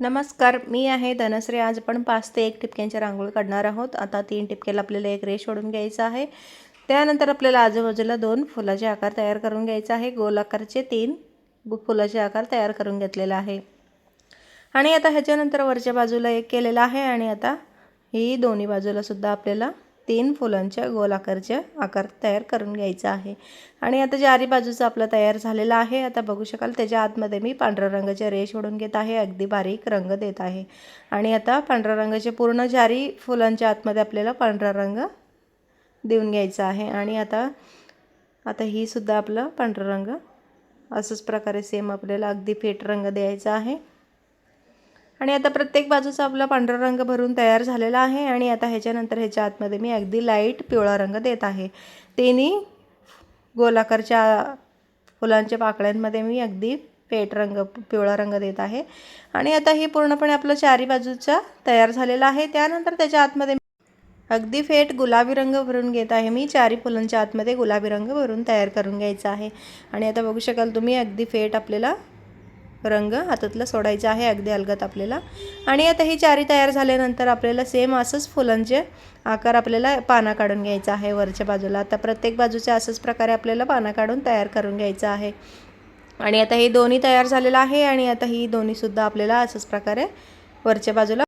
नमस्कार मी आहे धनश्री. आज आपण पाच ते एक टिपक्यांची रांगोळी काढणार आहोत. आता तीन टिपक्याला आपल्याला एक रेश ओढून घ्यायचा आहे. त्यानंतर आपल्याला आजूबाजूला दोन फुलाचे आकार तयार करून घ्यायचा आहे. गोल आकारचे तीन फुलाचे आकार तयार करून घेतलेला आहे. आणि आता ह्याच्यानंतर वरच्या बाजूला एक केलेला आहे आणि आता ही दोन्ही बाजूला सुद्धा आपल्याला तीन फुलांच्या गोल आकारच्या आकार तयार करून घ्यायचा आहे. आणि आता चारी बाजूचा आपला तयार झालेला आहे आता बघू शकाल त्याच्या आतमध्ये मी पांढऱ्या रंगाचे रेश ओढून घेत आहे अगदी बारीक रंग देत आहे. आणि आता पांढऱ्या रंगाचे पूर्ण जारी फुलांच्या आतमध्ये आपल्याला पांढरा रंग देऊन घ्यायचा आहे. आणि आता आता ही सुद्धा आपला पांढरा रंग असंच प्रकारे सेम आपल्याला अगदी फेट रंग द्यायचा आहे. आणि आता प्रत्येक बाजूचा आपला पांढरा रंग भरून तयार झालेला आहे आणि आता ह्याच्यानंतर ह्याच्या आतमध्ये मी अगदी लाइट पिवळा रंग देत आहे. तिन्ही गोलाकारच्या फुलांच्या पाकळ्यांमध्ये मी अगदी पेट रंग पिवळा रंग देत आहे. आणि आता हे पूर्णपणे आपलं चारी बाजूचा तयार झालेला आहे. त्यानंतर त्याच्या आतमध्ये अगदी फेट गुलाबी रंग भरून घेत आहे. मी चारी फुलांच्या आतमध्ये गुलाबी रंग भरून तयार करून घ्यायचा आहे. आणि आता बघू शकाल तुम्ही अगदी फेट आपल्याला रंग हातातला सोडायचा आहे अगदी अलगत आपल्याला. आणि आता ही चारी तयार झाल्यानंतर आपल्याला सेम असंच फुलांचे आकार आपल्याला पाना काढून घ्यायचा आहे वरच्या बाजूला. आता प्रत्येक बाजूच्या असंच प्रकारे आपल्याला पाना काढून तयार करून घ्यायचं आहे. आणि आता हे दोन्ही तयार झालेलं आहे आणि आता ही दोन्हीसुद्धा आपल्याला असंच प्रकारे वरच्या बाजूला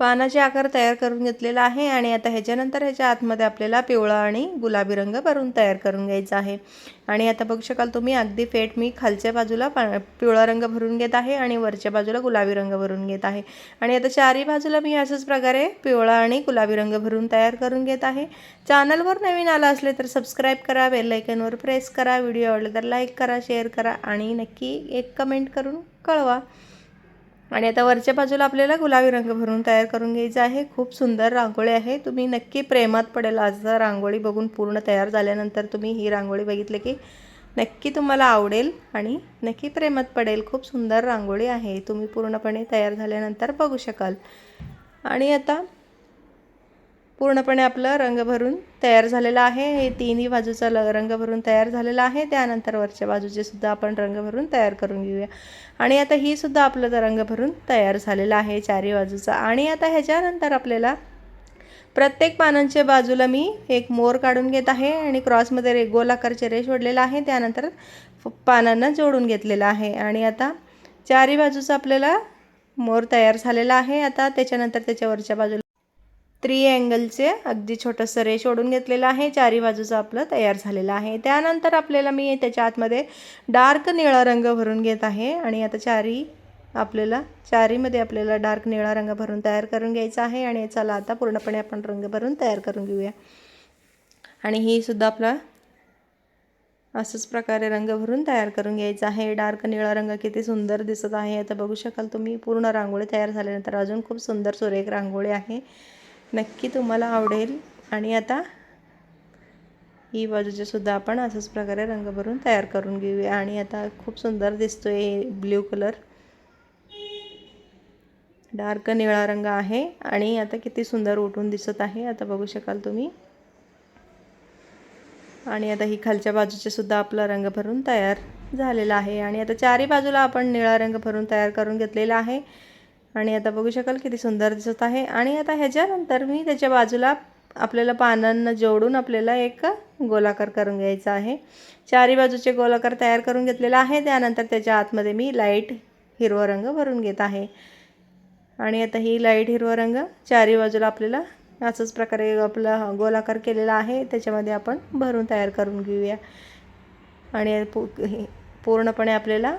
पानाचे आकार तयार करून घेतलेला आहे आणि आता ह्याच्यानंतर ह्याच्या आतमध्ये आपल्याला पिवळा आणि गुलाबी रंग भरून तयार करून घ्यायचा आहे. आणि आता बघू शकाल तुम्ही अगदी फेट मी खालच्या बाजूला पा पिवळा रंग भरून घेत आहे आणि वरच्या बाजूला गुलाबी रंग भरून घेत आहे. आणि आता चारही बाजूला मी अशाच प्रकारे पिवळा आणि गुलाबी रंग भरून तयार करून घेत आहे. चॅनलवर नवीन आला असले तर सबस्क्राईब करा बेलायकनवर प्रेस करा व्हिडिओ आवडला तर लाईक करा शेअर करा आणि नक्की एक कमेंट करून कळवा. आणि आता वरच्या बाजूला आपल्याला गुलाबी रंग भरून तयार करून घ्यायचा आहे. खूप सुंदर रांगोळी आहे. तुम्ही नक्की प्रेमात पडेल. आज रांगोळी बघून पूर्ण तयार झाल्यानंतर तुम्ही ही रांगोळी बघितली की नक्की तुम्हाला आवडेल आणि नक्की प्रेमात पडेल. खूप सुंदर रांगोळी आहे. तुम्ही पूर्णपणे तयार झाल्यानंतर बघू शकाल. आणि आता पूर्णपणे आपलं रंग भरून तयार झालेलं आहे. हे तिन्ही बाजूचा ल रंग भरून तयार झालेला आहे. त्यानंतर वरच्या बाजूचे सुद्धा आपण रंग भरून तयार करून घेऊया. आणि आता ही सुद्धा आपलं रंग भरून तयार झालेलं आहे चारी बाजूचा. आणि आता ह्याच्यानंतर आपल्याला प्रत्येक पानांच्या बाजूला मी एक मोर काढून घेत आहे आणि क्रॉसमध्ये रे गोलाकारचे रेश ओढलेला आहे. त्यानंतर पानांना जोडून घेतलेला आहे. आणि आता चारी बाजूचा आपल्याला मोर तयार झालेला आहे. आता त्याच्यानंतर त्याच्यावरच्या बाजूला थ्री अँगलचे अगदी छोटंसं रेश ओढून घेतलेलं आहे. चारी बाजूचं आपलं तयार झालेलं आहे. त्यानंतर आपल्याला मी त्याच्या आतमध्ये डार्क निळा रंग भरून घेत आहे. आणि आता चारी आपल्याला चारीमध्ये आपल्याला डार्क निळा रंग भरून तयार करून घ्यायचा आहे. आणि चला आता पूर्णपणे आपण रंग भरून तयार करून घेऊया. आणि ही सुद्धा आपला असंच प्रकारे रंग भरून तयार करून घ्यायचा आहे. डार्क निळा रंग किती सुंदर दिसत आहे. आता बघू शकाल तुम्ही पूर्ण रांगोळी तयार झाल्यानंतर अजून खूप सुंदर सुरेख रांगोळी आहे. नक्की तुम्हाला आवडेल. आणि आता ही बाजूचे सुद्धा आपण असंच प्रकारे रंग भरून तयार करून घेऊया. आणि आता खूप सुंदर दिसतो आहे ब्ल्यू कलर. डार्क निळा रंग आहे. आणि आता किती सुंदर उठून दिसत आहे. आता बघू शकाल तुम्ही. आणि आता ही खालच्या बाजूचे सुद्धा आपला रंग भरून तयार झालेला आहे. आणि आता चारही बाजूला आपण निळा रंग भरून तयार करून घेतलेला आहे. आणि आता बघू शकाल किती सुंदर दिसत आहे. आणि आता ह्याच्यानंतर मी त्याच्या बाजूला आपल्याला पानांना जोडून आपल्याला एक गोलाकार करून घ्यायचा आहे. चारी बाजूचे गोलाकार तयार करून घेतलेला आहे. त्यानंतर त्याच्या आतमध्ये मी लाइट हिरवा रंग भरून घेत आहे. आणि आता ही लाइट हिरवा रंग चारी बाजूला आपल्याला असंच प्रकारे आपला गोलाकार केलेला आहे. त्याच्यामध्ये आपण भरून तयार करून घेऊया. आणि पूर्णपणे आपल्याला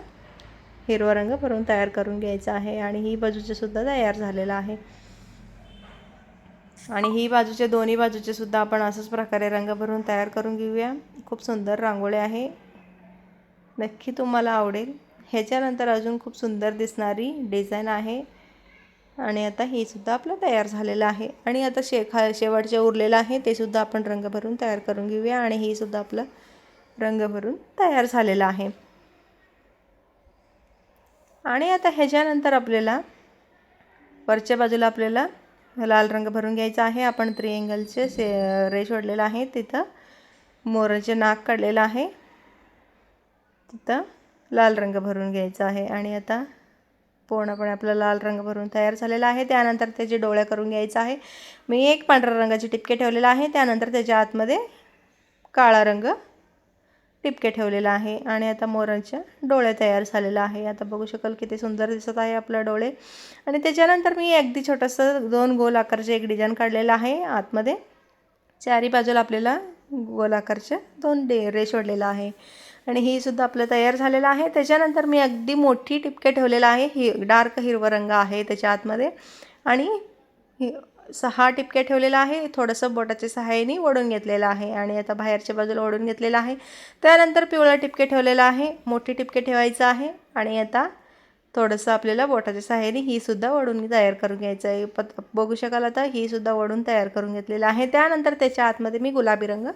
हिरवा रंग भरून तयार करून घ्यायचा आहे आणि ही बाजूचे सुद्धा तयार झालेलं आहे. आणि ही बाजूचे दोन्ही बाजूचे सुद्धा आपण असंच प्रकारे रंग भरून तयार करून घेऊया. खूप सुंदर रांगोळी आहे. नक्की तुम्हाला आवडेल. ह्याच्यानंतर अजून खूप सुंदर दिसणारी डिझाईन आहे. आणि आता हे सुद्धा आपलं तयार झालेलं आहे. आणि आता शे खा शेवटचे उरलेलं आहे ते सुद्धा आपण रंग भरून तयार करून घेऊया. आणि हे सुद्धा आपलं रंग भरून तयार झालेलं आहे. आणि आता ह्याच्यानंतर आपल्याला वरच्या बाजूला आपल्याला लाल रंग भरून घ्यायचा आहे. आपण त्रिअँगलचे से रेश ओढलेलं आहे. तिथं मोराचे नाक काढलेलं आहे. तिथं लाल रंग भरून घ्यायचा आहे. आणि आता पूर्णपणे आपला लाल रंग भरून तयार झालेला आहे. त्यानंतर त्याचे डोळ्या करून घ्यायचं आहे. मी एक पांढऱ्या रंगाचे टिपके ठेवलेला आहे. त्यानंतर त्याच्या आतमध्ये काळा रंग टिपके ठेवलेला आहे आणि आता मोरांच्या डोळे तयार झालेला आहे. आता बघू शकाल किती सुंदर दिसत आहे आपलं डोळे. आणि त्याच्यानंतर मी अगदी छोटंसं दोन गोल आकारचे एक डिझाईन काढलेलं आहे. आतमध्ये चारी बाजूला आपल्याला गोल आकारचे दोन डे रेश ओढलेलं आहे. आणि ही सुद्धा आपलं तयार झालेलं आहे. त्याच्यानंतर मी अगदी मोठी टिपके ठेवलेलं आहे. ही डार्क हिरवा रंग आहे त्याच्या आतमध्ये. आणि सहा टिपके ठेवलेला आहे. थोडंसं बोटाच्या सहाय्याने ओढून घेतलेलं आहे आणि आता बाहेरच्या बाजूला ओढून घेतलेलं आहे. त्यानंतर पिवळा टिपके ठेवलेला आहे. मोठी टिपके ठेवायचं आहे आणि आता थोडंसं आपल्याला बोटाच्या सहाय्याने ही सुद्धा वडून तयार करून घ्यायचं आहे. पत बघू शकाल आता ही सुद्धा तयार करून घेतलेलं आहे. त्यानंतर त्याच्या आतमध्ये मी गुलाबी रंग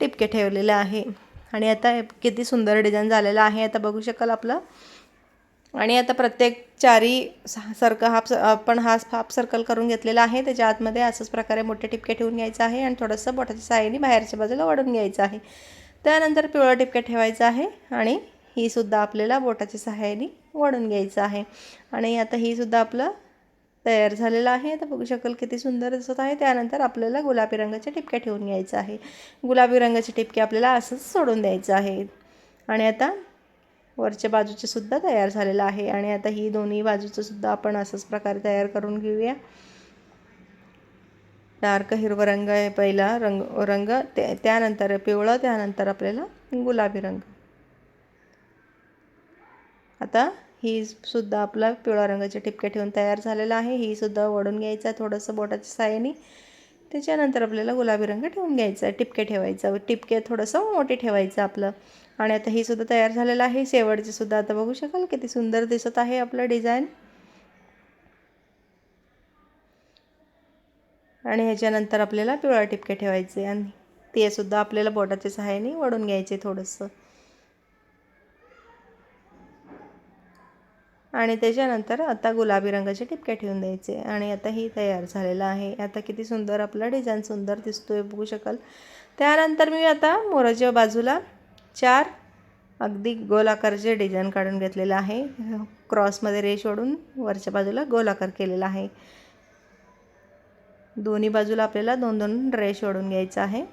टिपके ठेवलेलं आहे. आणि आता किती सुंदर डिझाईन झालेलं आहे. आता बघू शकाल आपलं आणि आता प्रत्येक चारी सर्कल हाफ आपण हा हाफ सर्कल करून घेतलेला आहे. त्याच्या आतमध्ये असंच प्रकारे मोठे टिपके ठेवून घ्यायचं आहे आणि थोडंसं बोटाच्या साहाय्याने बाहेरच्या बाजूला वाढून घ्यायचं आहे. त्यानंतर पिवळं टिपके ठेवायचं आहे आणि ही सुद्धा आपल्याला बोटाच्या सहाय्याने वाढून घ्यायचं आहे. आणि आता ही सुद्धा आपलं तयार झालेलं आहे. आता बघू शकल किती सुंदर दिसत आहे. त्यानंतर आपल्याला गुलाबी रंगाचे टिपके ठेवून घ्यायचं आहे. गुलाबी रंगाचे टिपके आपल्याला असंच सोडून द्यायचं आहे. आणि आता वरच्या बाजूचे सुद्धा तयार झालेलं आहे आणि आता ही दोन्ही बाजूचं सुद्धा आपण असंच प्रकारे तयार करून घेऊया. डार्क हिरवा रंग आहे पहिला रंग रंग ते त्यानंतर पिवळं त्यानंतर आपल्याला गुलाबी रंग. आता ही सुद्धा आपला पिवळ्या रंगाचे ठिपके ठेवून तयार झालेला आहे. ही सुद्धा ओढून घ्यायचं आहे थोडंसं बोटाच्या साह्याने त्याच्यानंतर आपल्याला गुलाबी रंग ठेवून घ्यायचा आहे टिपके ठेवायचं टिपके थोडंसं मोठे ठेवायचं आपलं. आणि आता ही सुद्धा तयार झालेलं आहे शेवटचे सुद्धा. आता बघू शकाल किती सुंदर दिसत आहे आपलं डिझाईन. आणि ह्याच्यानंतर आपल्याला पिवळा टिपके ठेवायचे आणि ते सुद्धा आपल्याला बोटाच्या सहाय्याने वडून घ्यायचे थोडंसं. आणि त्याच्यानंतर आता गुलाबी रंगाचे ठिपके ठेवून द्यायचे. आणि आता ही तयार झालेलं आहे. आता किती सुंदर आपला डिझाईन सुंदर दिसतोय बघू शकाल. त्यानंतर मी आता मोराच्या बाजूला चार अगदी गोलाकारचे डिझाईन काढून घेतलेलं आहे. क्रॉसमध्ये रेश ओढून वरच्या बाजूला गोलाकार केलेला आहे. दोन्ही बाजूला आपल्याला दोन दोन रेश ओढून घ्यायचं आहे.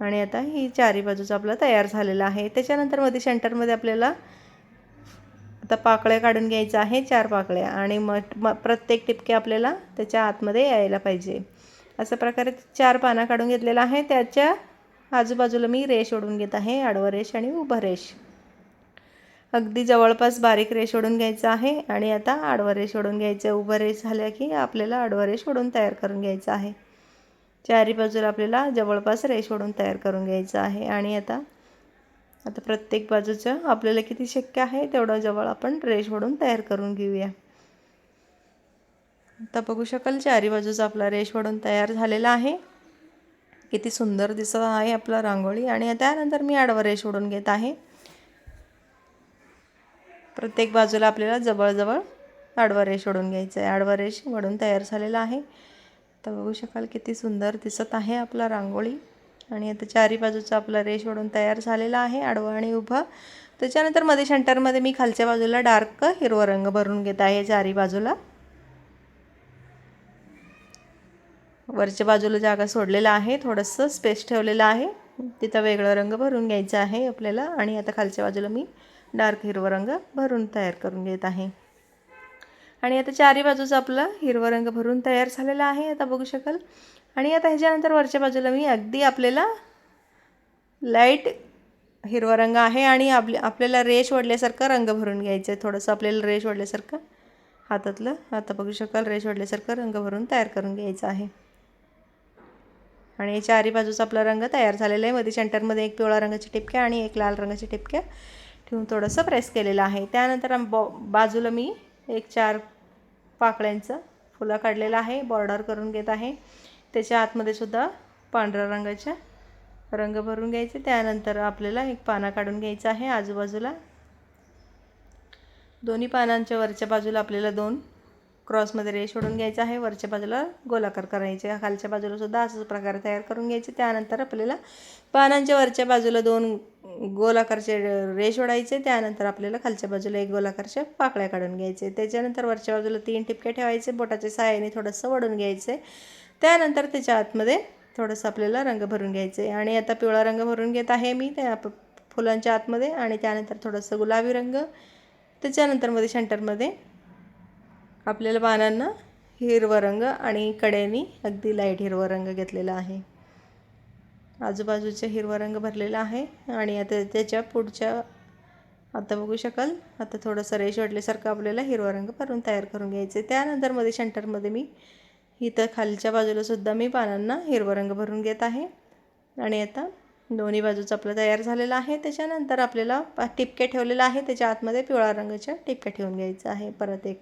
आणि आता ही चारी बाजूचं आपलं तयार झालेलं आहे. त्याच्यानंतरमध्ये सेंटरमध्ये आपल्याला आता पाकळ्या काढून घ्यायचं आहे चार पाकळ्या. आणि मग म प्रत्येक टिपके आपल्याला त्याच्या आतमध्ये यायला पाहिजे. अशा प्रकारे चार पाना काढून घेतलेला आहे. त्याच्या आजूबाजूला मी रेश ओढून घेत आहे आडवं रेश आणि उभं रेश अगदी जवळपास बारीक रेश ओढून घ्यायचं आहे आणि आता आडवं रेश ओढून घ्यायचं उभं रेश झालं की आपल्याला आडवं रेश ओढून तयार करून घ्यायचं आहे. चारी बाजूला आपल्याला जवळपास रेश ओढून तयार करून घ्यायचं आहे. आणि आता आता प्रत्येक बाजूचं आपल्याला किती शक्य आहे तेवढं जवळ आपण रेश ओढून तयार करून घेऊया. आता बघू शकाल चारी बाजूचा आपला रेश वडून तयार झालेला आहे. किती सुंदर दिसत आहे आपला रांगोळी आणि त्यानंतर मी आडवा रेश ओढून घेत आहे. प्रत्येक बाजूला आपल्याला जवळजवळ आडवा रेश ओढून घ्यायचं आहे. आडवा रेश वडून तयार झालेला आहे. तर बघू शकाल किती सुंदर दिसत आहे आपला रांगोळी. आणि आता चारी बाजूचा आपला रेश ओढून तयार झालेला आहे आडवं आणि उभं. त्याच्यानंतरमध्ये सेंटरमध्ये मी खालच्या बाजूला डार्क हिरवा रंग भरून घेत आहे चारी बाजूला. वरच्या बाजूला जागा सोडलेला आहे थोडंसं स्पेस ठेवलेलं आहे. तिथं वेगळं रंग भरून घ्यायचा आहे आपल्याला आणि आता खालच्या बाजूला मी डार्क हिरवा रंग भरून तयार करून घेत आहे. आणि आता चारी बाजूचा आपला हिरवा रंग भरून तयार झालेला आहे आता बघू शकाल. आणि आता ह्याच्यानंतर वरच्या बाजूला मी अगदी आपल्याला लाइट हिरवा रंग आहे आणि आपले आपल्याला रेश ओढल्यासारखं रंग भरून घ्यायचं आहे थोडंसं आपल्याला रेश ओढल्यासारखं हातातलं आता बघू शकाल रेश ओढल्यासारखं रंग भरून तयार करून घ्यायचं आहे. आणि चारी बाजूचा आपला रंग तयार झालेला आहे. मध्ये सेंटरमध्ये एक पिवळा रंगाची टिपक्या आणि एक लाल रंगाची टिपक्या ठेवून थोडंसं प्रेस केलेलं आहे. त्यानंतर बॉ बाजूला मी एक चार पाकळ्यांचं फुलं काढलेलं आहे. बॉर्डर करून घेत आहे. त्याच्या आतमध्ये सुद्धा पांढऱ्या रंगाच्या रंग भरून घ्यायचे. त्यानंतर आपल्याला एक पाना काढून घ्यायचा आहे आजूबाजूला. दोन्ही पानांच्या वरच्या बाजूला आपल्याला दोन क्रॉसमध्ये रेष ओढून घ्यायचा आहे. वरच्या बाजूला गोलाकार करायचे. खालच्या बाजूला सुद्धा असंच प्रकारे तयार करून घ्यायचे. त्यानंतर आपल्याला पानांच्या वरच्या बाजूला दोन गोलाकारचे रेष ओढायचे त्यानंतर आपल्याला खालच्या बाजूला एक गोलाकारच्या पाकळ्या काढून घ्यायचे. त्याच्यानंतर वरच्या बाजूला तीन टिपके ठेवायचे. बोटाच्या सहाय्याने थोडंसं वडून घ्यायचे. त्यानंतर त्याच्या आतमध्ये थोडंसं आपल्याला रंग भरून घ्यायचं आहे आणि आता पिवळा रंग भरून घेत आहे मी त्या फुलांच्या आतमध्ये. आणि त्यानंतर थोडंसं गुलाबी रंग. त्याच्यानंतरमध्ये सेंटरमध्ये आपल्याला पानांना हिरवा रंग आणि कड्यानी अगदी लाइट हिरवा रंग घेतलेला आहे. आजूबाजूचा हिरवा रंग भरलेला आहे. आणि आता त्याच्या पुढच्या आता बघू शकाल. आता थोडंसं रेश वाटल्यासारखं आपल्याला हिरवा रंग भरून तयार करून घ्यायचे त्यानंतरमध्ये सेंटरमध्ये मी इथं खालच्या बाजूलासुद्धा मी पानांना हिरवा रंग भरून घेत आहे. आणि आता दोन्ही बाजूचं आपलं तयार झालेलं आहे. त्याच्यानंतर आपल्याला पा- टिपके ठेवलेलं आहे. त्याच्या आतमध्ये पिवळा रंगाच्या टिपक्या ठेवून घ्यायचं आहे. परत एक.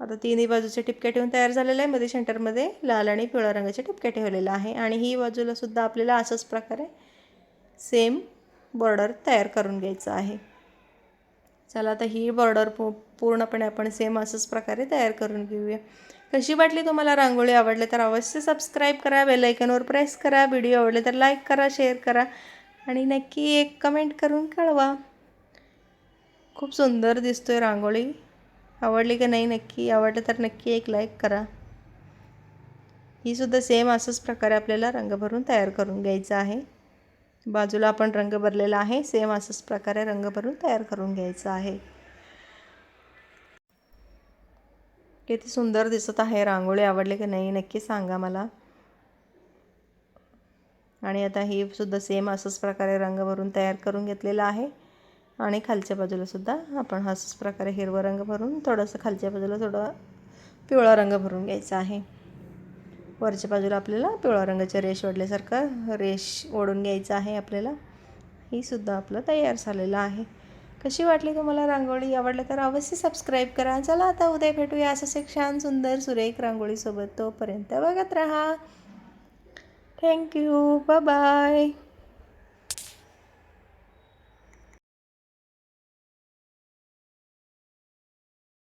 आता तिन्ही बाजूचे टिपके ठेवून तयार झालेलं आहे. मध्ये सेंटरमध्ये लाल आणि पिवळ्या रंगाचे टिपके ठेवलेलं आहे. आणि ही बाजूलासुद्धा आपल्याला असंच प्रकारे सेम बॉर्डर तयार करून घ्यायचं आहे. चला आता ही बॉर्डर पू पूर्णपणे आपण सेम असंच प्रकारे तयार करून घेऊया. कशी वाटली तुम्हाला रांगोळी आवडली तर अवश्य सबस्क्राईब करा बेलायकनवर प्रेस करा व्हिडिओ आवडले तर लाईक करा शेअर करा. आणि नक्की एक कमेंट करून कळवा. खूप सुंदर दिसतोय रांगोळी. आवडली का नाही नक्की? आवडलं तर नक्की एक लाईक करा. ही सुद्धा सेम असंच प्रकारे आपल्याला रंग भरून तयार करून घ्यायचं आहे. बाजूला आपण रंग भरलेला आहे. सेम असंच प्रकारे रंग भरून तयार करून घ्यायचं आहे. किती सुंदर दिसत आहे. रांगोळी आवडली की नाही नक्की सांगा मला. आणि आता ही सुद्धा सेम असंच प्रकारे रंग भरून तयार करून घेतलेला आहे. आणि खालच्या बाजूला सुद्धा आपण असंच प्रकारे हिरवा रंग भरून थोडंसं खालच्या बाजूला थोडं पिवळा रंग भरून घ्यायचा आहे. वरच्या बाजूला आपल्याला पिवळा रंगाच्या रेश ओढल्यासारखं रेश ओढून घ्यायचं आहे आपल्याला. ही सुद्धा आपलं तयार झालेलं आहे. कशी वाटली तुम्हाला रांगोळी? आवडलं तर अवश्य सबस्क्राईब करा. चला आता उद्या भेटूया असंच एक छान सुंदर सुरेख रांगोळीसोबत. तोपर्यंत बघत राहा. Thank you bye